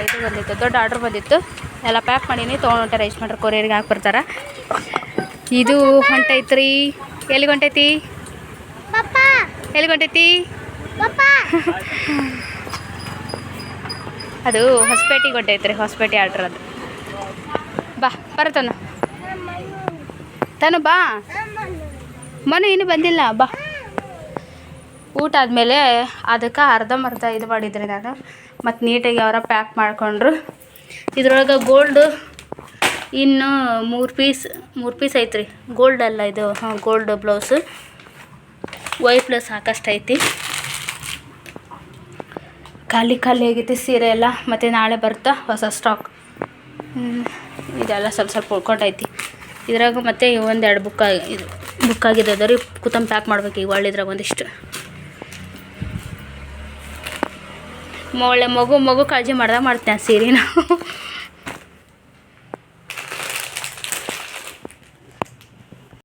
B: ಇದು ಬಂದಿತ್ತು, ದೊಡ್ಡ ಆರ್ಡ್ರ್ ಬಂದಿತ್ತು. ಎಲ್ಲ ಪ್ಯಾಕ್ ಮಾಡೀನಿ. ತೊಗೊಂಡು ರೈಸ್ ಮಾಡ್ರಿ. ಕೊರಿಯರ್ಗೆ ಹಾಕಿ ಬರ್ತಾರೆ. ಇದು ಹೊಂಟೈತ್ರಿ ಎಲ್ಲಿ ಹೊಂಟೈತಿ
D: ಎಲ್ಲಿ
B: ಎಲ್ಲಿಗೆ ಹೊಂಟೈತಿ ಅದು ಹೊಸಪೇಟೆಗೆ ಹೊಂಟೈತ್ರಿ ಹೊಸಪೇಟೆ ಆರ್ಡ್ರ್ ಅದು. ಬಾ ಬರತನು ತನು. ಬಾ. ಮನೆ ಇನ್ನು ಬಂದಿಲ್ಲ. ಬಾ. ಊಟ ಆದಮೇಲೆ ಅದಕ್ಕೆ ಅರ್ಧಂಬರ್ಧ ಇದು ಮಾಡಿದ್ರಿ ನಾನು. ಮತ್ತು ನೀಟಾಗಿ ಅವರ ಪ್ಯಾಕ್ ಮಾಡಿಕೊಂಡ್ರು. ಇದ್ರೊಳಗೆ ಗೋಲ್ಡ್ ಇನ್ನು ಮೂರು ಪೀಸ್ ಮೂರು ಪೀಸ್ ಐತ್ರಿ. ಗೋಲ್ಡ್ ಅಲ್ಲ ಇದು, ಹಾಂ ಗೋಲ್ಡ್ ಬ್ಲೌಸು ವೈ ಪ್ಲಸ್ ಸಾಕಷ್ಟು ಐತಿ. ಖಾಲಿ ಖಾಲಿ ಆಗೈತಿ ಸೀರೆ ಎಲ್ಲ, ಮತ್ತು ನಾಳೆ ಬರ್ತಾ ಹೊಸ ಸ್ಟಾಕ್ ಇದೆಲ್ಲ ಸ್ವಲ್ಪ ಸ್ವಲ್ಪ ಉಳ್ಕೊಂಡೈತಿ ಇದ್ರಾಗ ಮತ್ತು ಒಂದೆರಡು ಬುಕ್ ಆಗಿ, ಇದು ಬುಕ್ ಆಗಿದೆ ರೀ ಕೂತಂಬ ಪ್ಯಾಕ್ ಮಾಡ್ಬೇಕು ಈಗ ಒಳ್ಳೆದ್ರಾಗ ಒಂದಿಷ್ಟು. ಒಳ್ಳೆ ಮಗು ಮಗು ಕಾಳಜಿ ಮಾಡ್ದಾಗ ಮಾಡ್ತೇನೆ ಸೀರೆನ.